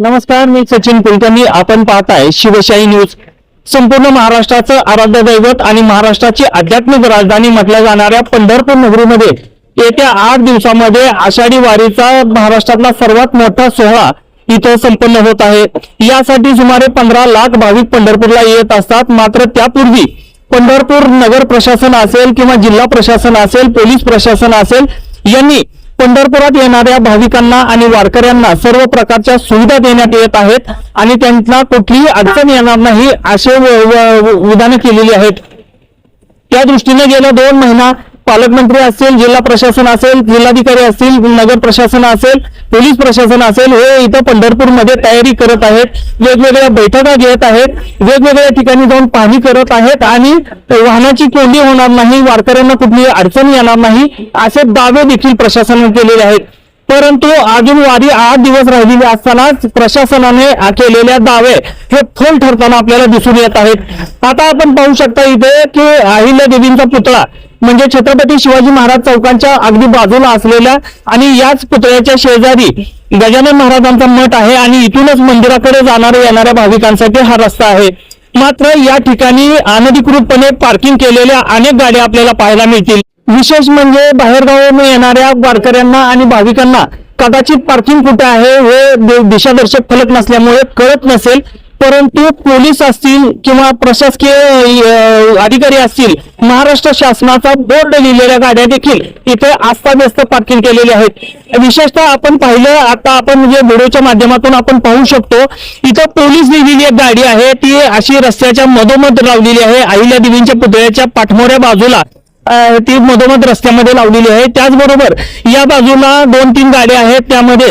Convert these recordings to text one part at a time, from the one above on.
नमस्कार मी सचिन कुलकर्णी. आपण पाहताय शिवशाही न्यूज. संपूर्ण महाराष्ट्राचं आराध्य दैवत आणि महाराष्ट्राची आध्यात्मिक राजधानी म्हटल्या जाणाऱ्या पंढरपूर नगरीमध्ये येत्या आठ दिवसामध्ये आषाढी वारीचा महाराष्ट्रातला सर्वात मोठा सोहळा इथं संपन्न होत आहे. यासाठी सुमारे पंधरा लाख भाविक पंढरपूरला येत असतात. मात्र त्यापूर्वी पंढरपूर नगर प्रशासन असेल किंवा जिल्हा प्रशासन असेल पोलीस प्रशासन असेल यांनी पंढरपुरात येणाऱ्या भाविकांना आणि वारकऱ्यांना सर्व प्रकारच्या सुविधा देण्यात येत आहेत आणि त्यांना कुठलीही अडचण येणार नाही असे विधानं केलेली आहेत. त्या दृष्टीने गेल्या दोन महिना पालकमंत्री असतील जिल्हा प्रशासन असेल जिल्हाधिकारी असतील नगर प्रशासन असेल पोलीस प्रशासन असेल हे इथं पंढरपूरमध्ये तयारी करत आहेत. वेगवेगळ्या बैठका घेत आहेत. वेगवेगळ्या ठिकाणी जाऊन पाहणी करत आहेत आणि वाहनाची कोंडी होणार नाही वारकऱ्यांना कुठली अडचण येणार नाही असे दावे देखील प्रशासनाने केलेले आहेत. परंतु अजून वारी आठ दिवस राहिलेली असताना प्रशासनाने केलेल्या दावे हे फोल ठरताना आपल्याला दिसून येत आहेत. आता आपण पाहू शकता इथे की अहिल्या देवींचा पुतळा म्हणजे छत्रपती शिवाजी महाराज चौकांच्या अगदी बाजूला असलेल्या आणि याच पुतळ्याच्या शेजारी गजानन महाराजांचा मठ आहे आणि इथूनच मंदिराकडे जाणाऱ्या येणाऱ्या भाविकांसाठी हा रस्ता आहे. मात्र या ठिकाणी अनधिकृतपणे पार्किंग केलेल्या अनेक गाड्या आपल्याला पाहायला मिळतील. विशेष म्हणजे बाहेरगावाहून येणाऱ्या वारकऱ्यांना आणि भाविकांना कदाचित पार्किंग कुठे आहे हे दिशादर्शक फलक नसल्यामुळे कळत नसेल. परंतु पोलीस असतील किंवा प्रशासकीय अधिकारी असतील महाराष्ट्र शासनाचा बोर्ड लिहिलेल्या गाड्या देखील इथे आस्थाव्यस्त पार्किंग केलेल्या आहेत. विशेषतः आपण पाहिलं आता आपण जे व्हिडिओच्या माध्यमातून आपण पाहू शकतो इथं पोलीस लिहिलेली एक गाडी आहे ती अशी रस्त्याच्या मधोमध लावलेली आहे अहिल्या देवींच्या पुतळ्याच्या पाठमोऱ्या बाजूला. ती मधोमध रस्त्यामध्ये लावलेली आहे. त्याचबरोबर या बाजूला दोन तीन गाड्या आहेत. त्यामध्ये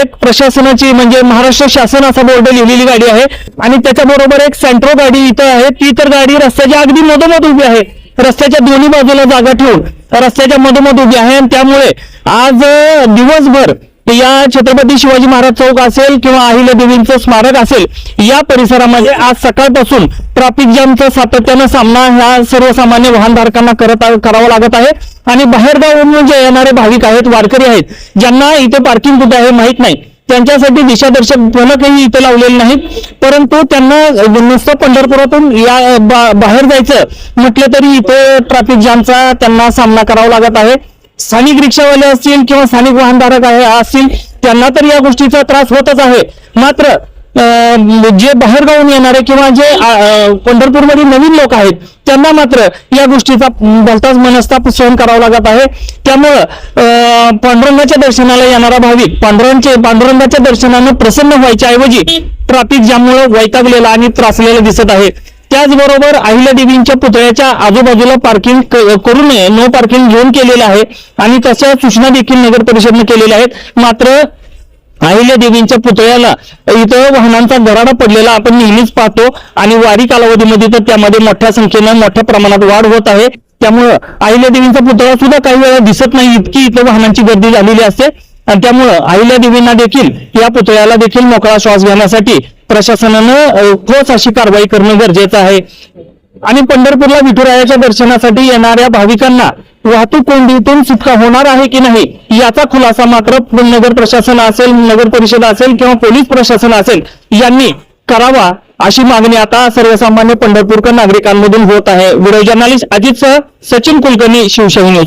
एक प्रशासनाची म्हणजे महाराष्ट्र शासन असा बोर्ड लिहिलेली गाडी आहे आणि त्याच्याबरोबर एक सेंट्रो गाडी इथं आहे. ती तर गाडी रस्त्याच्या अगदी मधोमध उभी आहे. रस्त्याच्या दोन्ही बाजूला जागा ठेवून रस्त्याच्या मधोमध उभी आहे आणि त्यामुळे आज दिवसभर या छत्रपती शिवाजी महाराज चौक असेल किंवा अहिल्या देवींचं स्मारक असेल या परिसरामध्ये आज सकाळपासून ट्रॅफिक जॅमचा सातत्यानं सामना ह्या सर्वसामान्य वाहनधारकांना करत करावा लागत आहे. आणि बाहेरगावून जे येणारे भाविक आहेत वारकरी आहेत ज्यांना इथे पार्किंग कुठे आहे माहीत नाही. त्यांच्यासाठी दिशादर्शक फलकही इथे लावलेले नाहीत. परंतु त्यांना नुसतं पंढरपुरातून या बा- बाहेर जायचं म्हटलं तरी इथे ट्रॅफिक जॅमचा त्यांना सामना करावा लागत आहे. स्थानिक रिक्षावाले असतील किंवा स्थानिक वाहनधारक आहे असतील त्यांना तर या गोष्टीचा त्रास होतच आहे. मात्र जे बाहेरगावून येणारे किंवा जे अं, पंढरपूरमध्ये नवीन लोक आहेत त्यांना मात्र या गोष्टीचा भलताच मनस्ताप सहन करावा लागत आहे. त्यामुळं पांडुरंगाच्या दर्शनाला येणारा भाविक पांडुरंगाचे पांडुरंगाच्या दर्शनानं प्रसन्न व्हायच्या ऐवजी ट्रॅफिक ज्यामुळं वैतागलेला आणि त्रासलेला दिसत आहे. त्याचबरोबर अहिल्या देवींच्या पुतळ्याच्या आजूबाजूला पार्किंग करू नये. नो पार्किंग झोन केलेलं आहे. आणि तशा सूचना देखील नगर परिषदने केलेल्या आहेत. मात्र अहिल्या देवींच्या पुतळ्याला इथं वाहनांचा गराडा पडलेला आपण नेहमीच पाहतो. आणि वारी कालावधीमध्ये तर त्यामध्ये मोठ्या संख्येनं मोठ्या प्रमाणात वाढ होत आहे. त्यामुळं अहिल्या देवींचा पुतळा सुद्धा काही वेळा दिसत नाही इतकी इथं वाहनांची गर्दी झालेली असते. आणि त्यामुळं आईल्या देवींना देखील या पुतळ्याला देखील मोकळा श्वास घेण्यासाठी प्रशासनानं ठोस अशी कारवाई करणं गरजेचं आहे. आणि पंढरपूरला विठुरायाच्या दर्शनासाठी येणाऱ्या भाविकांना वाहतूक कोंडीतून सुटका होणार आहे की नाही याचा खुलासा मात्र नगर प्रशासन असेल नगर परिषद असेल किंवा पोलीस प्रशासन असेल यांनी करावा अशी मागणी आता सर्वसामान्य पंढरपूरकर नागरिकांमधून होत आहे. व्हिडिओ जर्नालिस्ट अजित सह सचिन कुलकर्णी शिवशाही न्यूज.